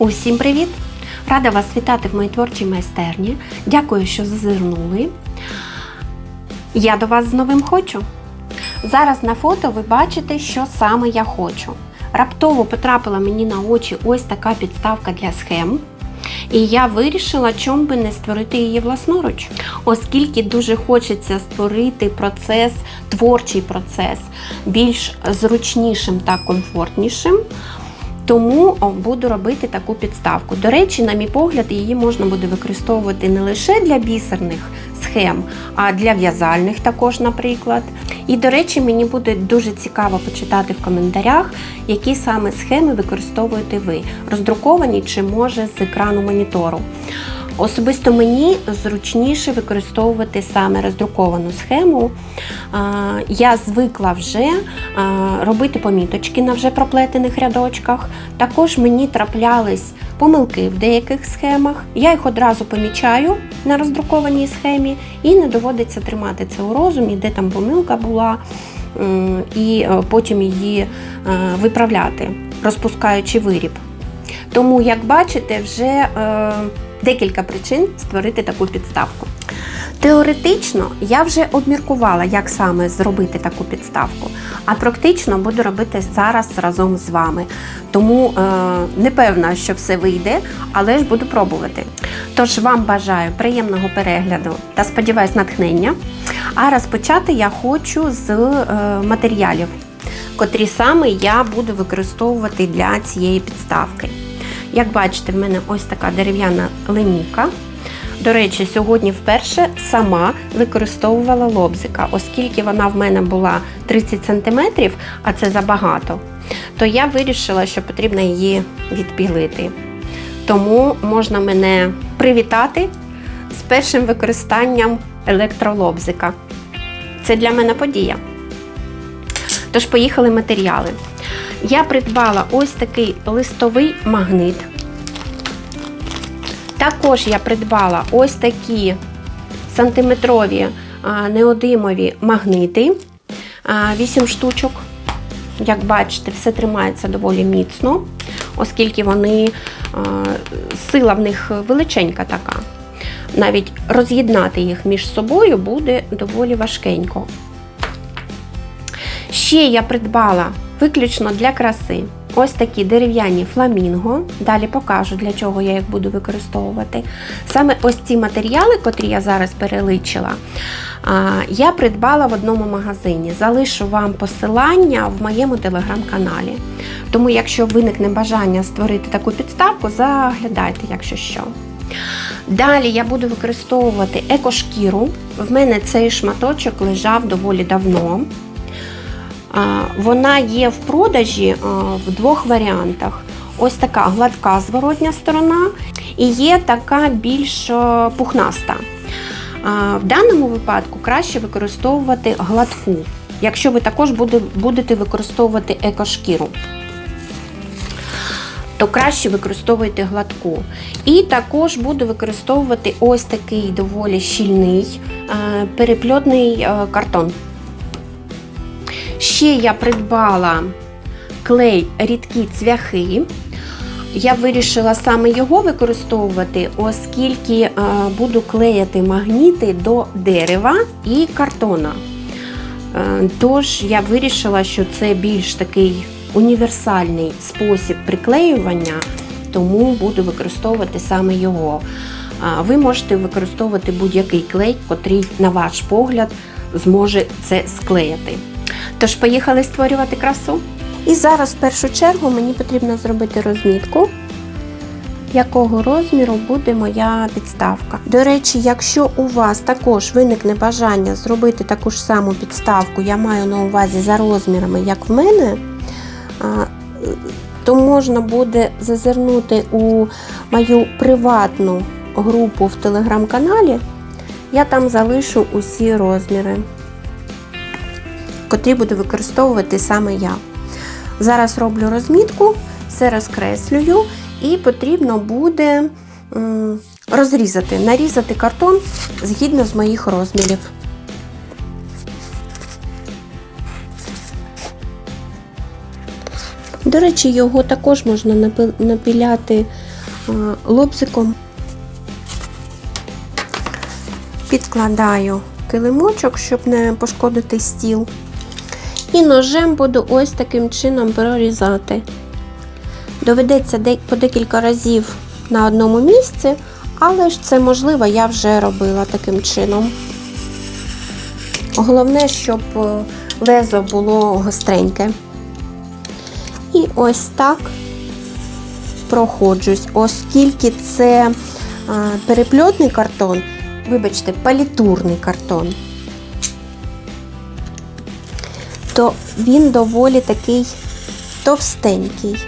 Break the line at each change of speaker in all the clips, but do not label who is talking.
Усім привіт! Рада вас вітати в моїй творчій майстерні. Дякую, що зазирнули. Я до вас з новим хочу. Зараз на фото ви бачите, що саме я хочу. Раптово потрапила мені на очі ось така підставка для схем. І я вирішила, чом би не створити її власноруч, оскільки дуже хочеться створити процес, творчий процес більш зручнішим та комфортнішим. Тому буду робити таку підставку. До речі, на мій погляд, її можна буде використовувати не лише для бісерних схем, а для в'язальних також, наприклад. І, до речі, мені буде дуже цікаво почитати в коментарях, які саме схеми використовуєте ви, роздруковані чи може з екрану монітору. Особисто мені зручніше використовувати саме роздруковану схему. Я звикла вже робити поміточки на вже проплетених рядочках. Також мені траплялись помилки в деяких схемах. Я їх одразу помічаю на роздрукованій схемі і не доводиться тримати це у розумі, де там помилка була, і е, потім її е, виправляти, розпускаючи виріб. Тому, як бачите, вже е, декілька причин створити таку підставку. Теоретично я вже обміркувала, як саме зробити таку підставку, а практично буду робити зараз разом з вами. Тому е, не певна, що все вийде, але ж буду пробувати. Тож вам бажаю приємного перегляду та сподіваюсь натхнення. А розпочати я хочу з е, матеріалів, котрі саме я буду використовувати для цієї підставки. Як бачите, в мене ось така дерев'яна линійка. До речі, сьогодні вперше сама використовувала лобзика, оскільки вона в мене була 30 см, а це забагато, то я вирішила, що потрібно її відпілити. Тому можна мене привітати з першим використанням електролобзика. Це для мене подія. Тож, поїхали матеріали. Я придбала ось такий листовий магнит. Також я придбала ось такі сантиметрові неодимові магнити. А, 8 штучок. Як бачите, все тримається доволі міцно, оскільки вони сила в них величенька така. Навіть роз'єднати їх між собою буде доволі важкенько. Ще я придбала виключно для краси ось такі дерев'яні фламінго. Далі покажу, для чого я їх буду використовувати. Саме ось ці матеріали, котрі я зараз переличила, я придбала в одному магазині. Залишу вам посилання в моєму телеграм-каналі. Тому, якщо виникне бажання створити таку підставку, заглядайте, якщо що. Далі я буду використовувати екошкіру. В мене цей шматочок лежав доволі давно. Вона є в продажі в двох варіантах. Ось така гладка зворотня сторона і є така більш пухнаста. В даному випадку краще використовувати гладку, якщо ви також будете використовувати екошкіру, то краще використовуйте гладку. І також буду використовувати ось такий доволі щільний перепльотний картон. Ще я придбала клей рідкі цвяхи. Я вирішила саме його використовувати, оскільки буду клеїти магніти до дерева і картона. Тож я вирішила, що це більш такий універсальний спосіб приклеювання, тому буду використовувати саме його. Ви можете використовувати будь-який клей, котрий, на ваш погляд, зможе це склеїти. Тож, поїхали створювати красу. І зараз, в першу чергу, мені потрібно зробити розмітку, якого розміру буде моя підставка. До речі, якщо у вас також виникне бажання зробити таку ж саму підставку, я маю на увазі за розмірами, як в мене, то можна буде зазирнути у мою приватну групу в телеграм-каналі. Я там залишу усі розміри котрі буду використовувати саме я. Зараз роблю розмітку, все розкреслюю, і потрібно буде розрізати, нарізати картон згідно з моїх розмірів. До речі, його також можна напіляти лобзиком. Підкладаю килимочок, щоб не пошкодити стіл. І ножем буду ось таким чином прорізати. Доведеться по декілька разів на одному місці, але ж це можливо, я вже робила таким чином. Головне, щоб е, лезо було гостреньке. І ось так проходжусь, оскільки це а, перепльотний картон, вибачте, палітурний картон, то він доволі такий товстенький.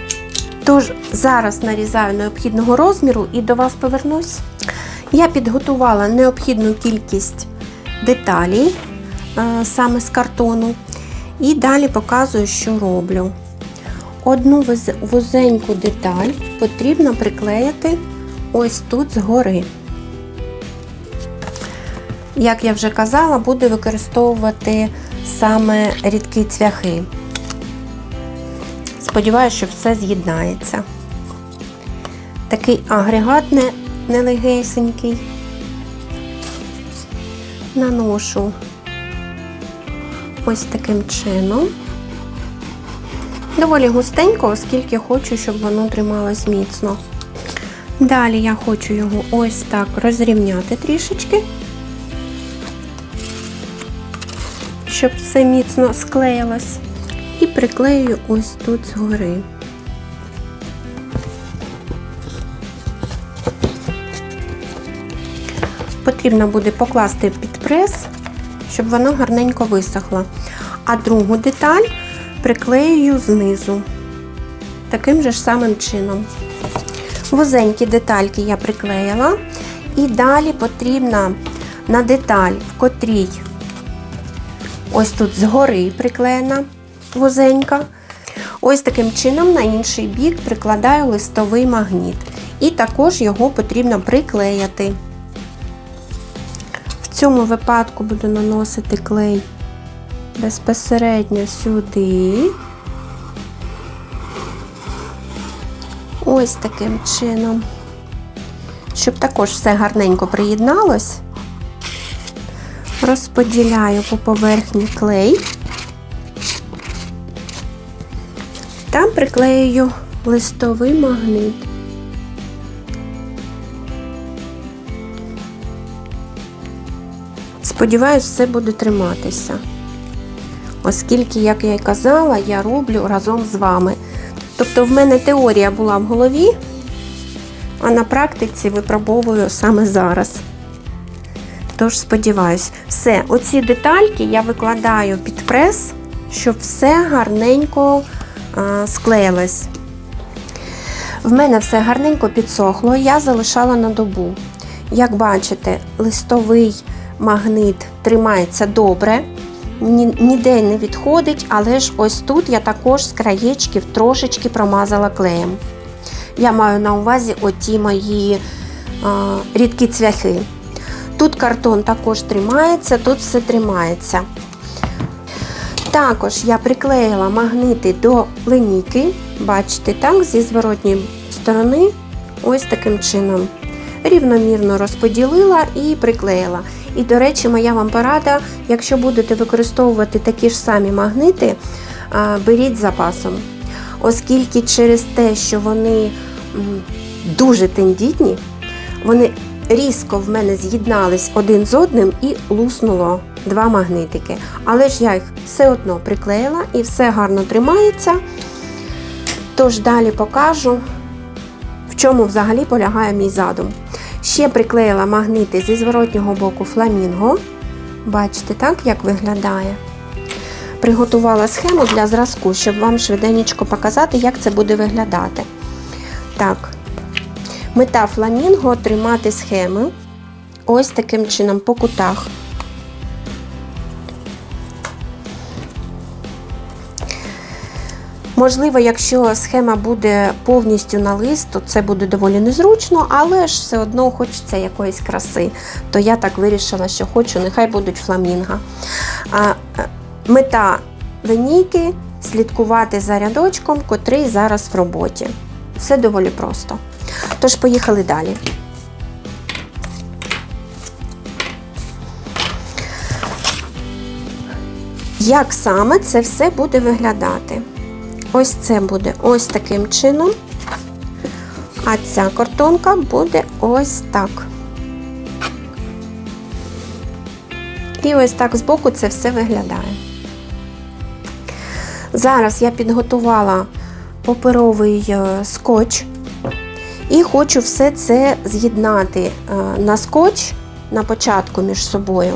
Тож зараз нарізаю необхідного розміру і до вас повернусь. Я підготувала необхідну кількість деталей е, саме з картону. І далі показую, що роблю. Одну вузеньку деталь потрібно приклеїти ось тут згори. Як я вже казала, буду використовувати саме рідкі цвяхи. Сподіваюся, що все з'єднається. Такий агрегат не, нелегесенький. Наношу ось таким чином. Доволі густенько, оскільки хочу, щоб воно трималось міцно. Далі я хочу його ось так розрівняти трішечки, щоб все міцно склеїлось. І приклею ось тут згори. Потрібно буде покласти під прес, щоб воно гарненько висохло. А другу деталь приклею знизу. Таким же ж самим чином. Вузенькі детальки я приклеїла. І далі потрібно на деталь, в котрій ось тут згори приклеєна вузенька. Ось таким чином на інший бік прикладаю листовий магніт. І також його потрібно приклеїти. В цьому випадку буду наносити клей безпосередньо сюди. Ось таким чином. Щоб також все гарненько приєдналось, розподіляю по поверхні клей та приклею листовий магнит. Сподіваюсь, все буде триматися. Оскільки, як я й казала, я роблю разом з вами. Тобто в мене теорія була в голові, а на практиці випробовую саме зараз. Тож, сподіваюсь, все, оці детальки я викладаю під прес, щоб все гарненько а, склеїлось. В мене все гарненько підсохло, я залишала на добу. Як бачите, листовий магнит тримається добре, ніде не відходить, але ж ось тут я також з краєчків трошечки промазала клеєм. Я маю на увазі оті мої а, рідкі цвяхи. Тут картон також тримається, тут все тримається. Також я приклеїла магнити до линійки, бачите, так, зі зворотньої сторони, ось таким чином. Рівномірно розподілила і приклеїла. І, до речі, моя вам порада, якщо будете використовувати такі ж самі магнити, беріть запасом. Оскільки через те, що вони дуже тендітні, вони різко в мене з'єднались один з одним і луснуло два магнитики. Але ж я їх все одно приклеїла і все гарно тримається. Тож далі покажу, в чому взагалі полягає мій задум. Ще приклеїла магнити зі зворотнього боку фламінго. Бачите, так, як виглядає. Приготувала схему для зразку, щоб вам швиденько показати, як це буде виглядати. Так, мета фламінго тримати схеми ось таким чином по кутах. Можливо, якщо схема буде повністю на лист, то це буде доволі незручно, але ж все одно хочеться якоїсь краси. То я так вирішила, що хочу, нехай будуть фламінга. Е, мета линійки слідкувати за рядочком, котрий зараз в роботі. Все доволі просто. Тож, поїхали далі. Як саме це все буде виглядати? Ось це буде ось таким чином, а ця картонка буде ось так. І ось так збоку це все виглядає. Зараз я підготувала паперовий е, скотч і хочу все це з'єднати е, на скотч на початку між собою,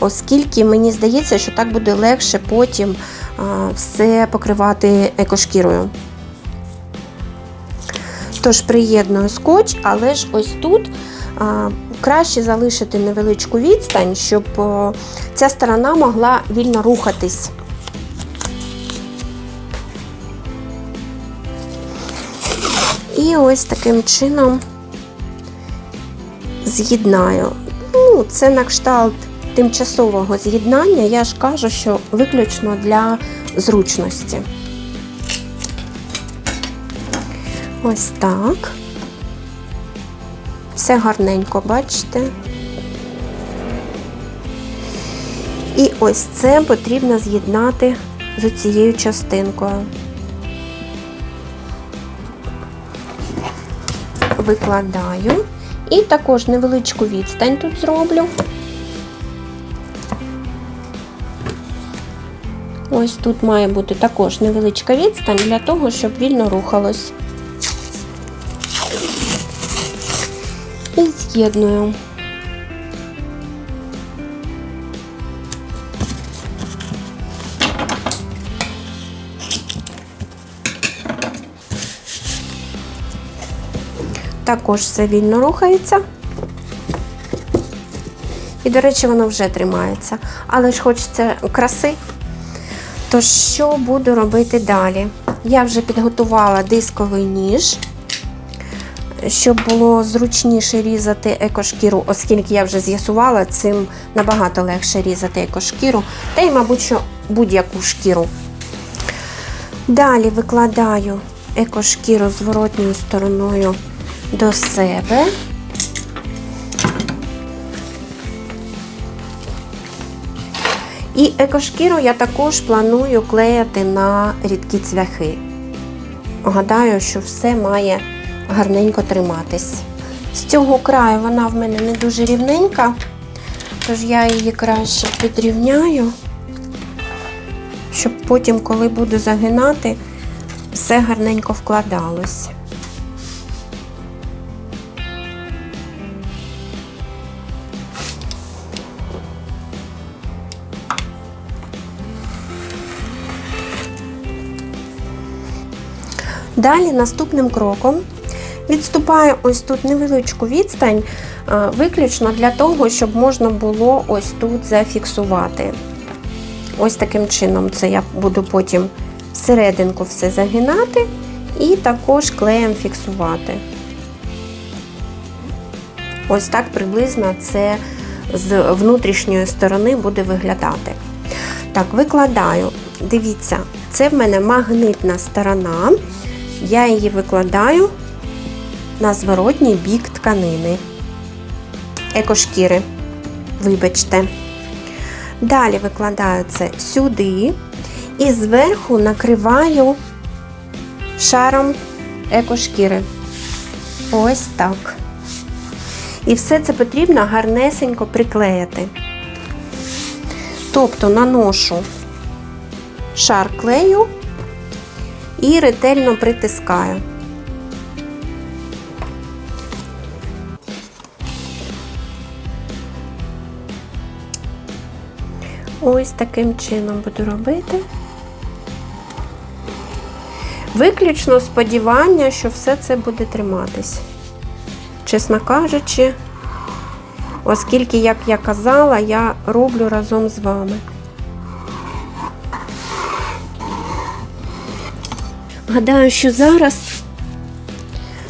оскільки мені здається, що так буде легше потім е, все покривати екошкірою. Тож приєдную скотч, але ж ось тут краще залишити невеличку відстань, щоб ця сторона могла вільно рухатись. І ось таким чином з'єднаю. Ну, це на кшталт тимчасового з'єднання, я ж кажу, що виключно для зручності. Ось так. Все гарненько, бачите? І ось це потрібно з'єднати з цією частинкою. Викладаю і також невеличку відстань тут зроблю. Ось тут має бути також невеличка відстань для того, щоб вільно рухалось. І з'єдную. Також все вільно рухається. І, до речі, воно вже тримається. Але ж хочеться краси. То що буду робити далі? Я вже підготувала дисковий ніж, щоб було зручніше різати екошкіру, оскільки я вже з'ясувала, цим набагато легше різати екошкіру, та й, мабуть, будь-яку шкіру. Далі викладаю екошкіру зворотньою стороною до себе. І екошкіру я також планую клеяти на рідкі цвяхи. Гадаю, що все має гарненько триматись. З цього краю вона в мене не дуже рівненька, тож я її краще підрівняю, щоб потім, коли буду загинати, все гарненько вкладалось. Далі наступним кроком відступаю ось тут невеличку відстань, е, виключно для того, щоб можна було ось тут зафіксувати. Ось таким чином це я буду потім всерединку все загинати і також клеєм фіксувати. Ось так приблизно це з внутрішньої сторони буде виглядати. Так, викладаю. Дивіться, це в мене магнитна сторона. Я її викладаю на зворотній бік тканини, екошкіри, вибачте. Далі викладаю це сюди і зверху накриваю шаром екошкіри. Ось так. І все це потрібно гарнесенько приклеїти. Тобто наношу шар клею і ретельно притискаю. Ось таким чином буду робити. Виключно сподівання, що все це буде триматись. Чесно кажучи, оскільки, як я казала, я роблю разом з вами. Гадаю, що зараз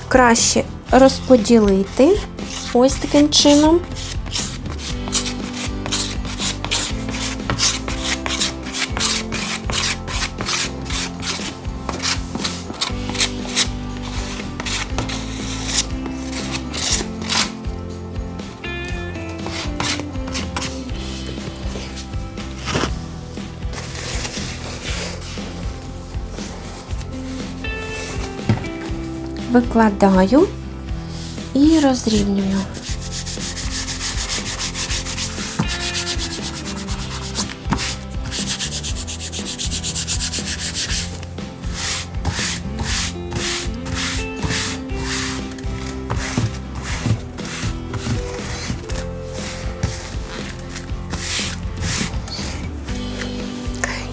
краще розподілити ось таким чином. Викладаю і розрівнюю.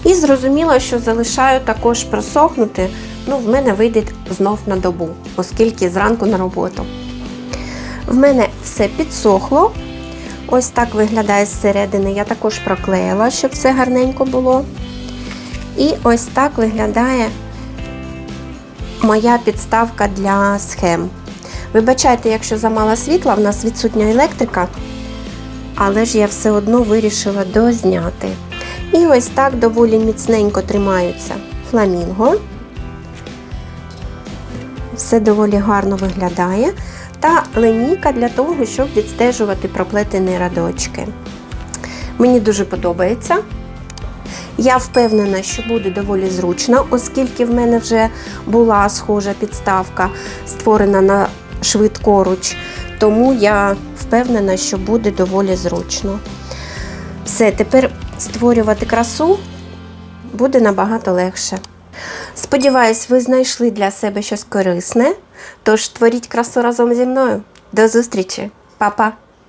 І зрозуміло, що залишаю також просохнути. Ну, в мене вийде знов на добу, оскільки зранку на роботу. В мене все підсохло. Ось так виглядає зсередини. Я також проклеїла, щоб все гарненько було. І ось так виглядає моя підставка для схем. Вибачайте, якщо замало світла, в нас відсутня електрика, але ж я все одно вирішила дозняти. І ось так доволі міцненько тримаються фламінго. Все доволі гарно виглядає. Та линійка для того, щоб відстежувати проплетені радочки. Мені дуже подобається. Я впевнена, що буде доволі зручно, оскільки в мене вже була схожа підставка, створена на швидкоруч. Тому я впевнена, що буде доволі зручно. Все, тепер створювати красу буде набагато легше. Сподіваюсь, ви знайшли для себе щось корисне. Тож творіть красу разом зі мною. До зустрічі, Па-па!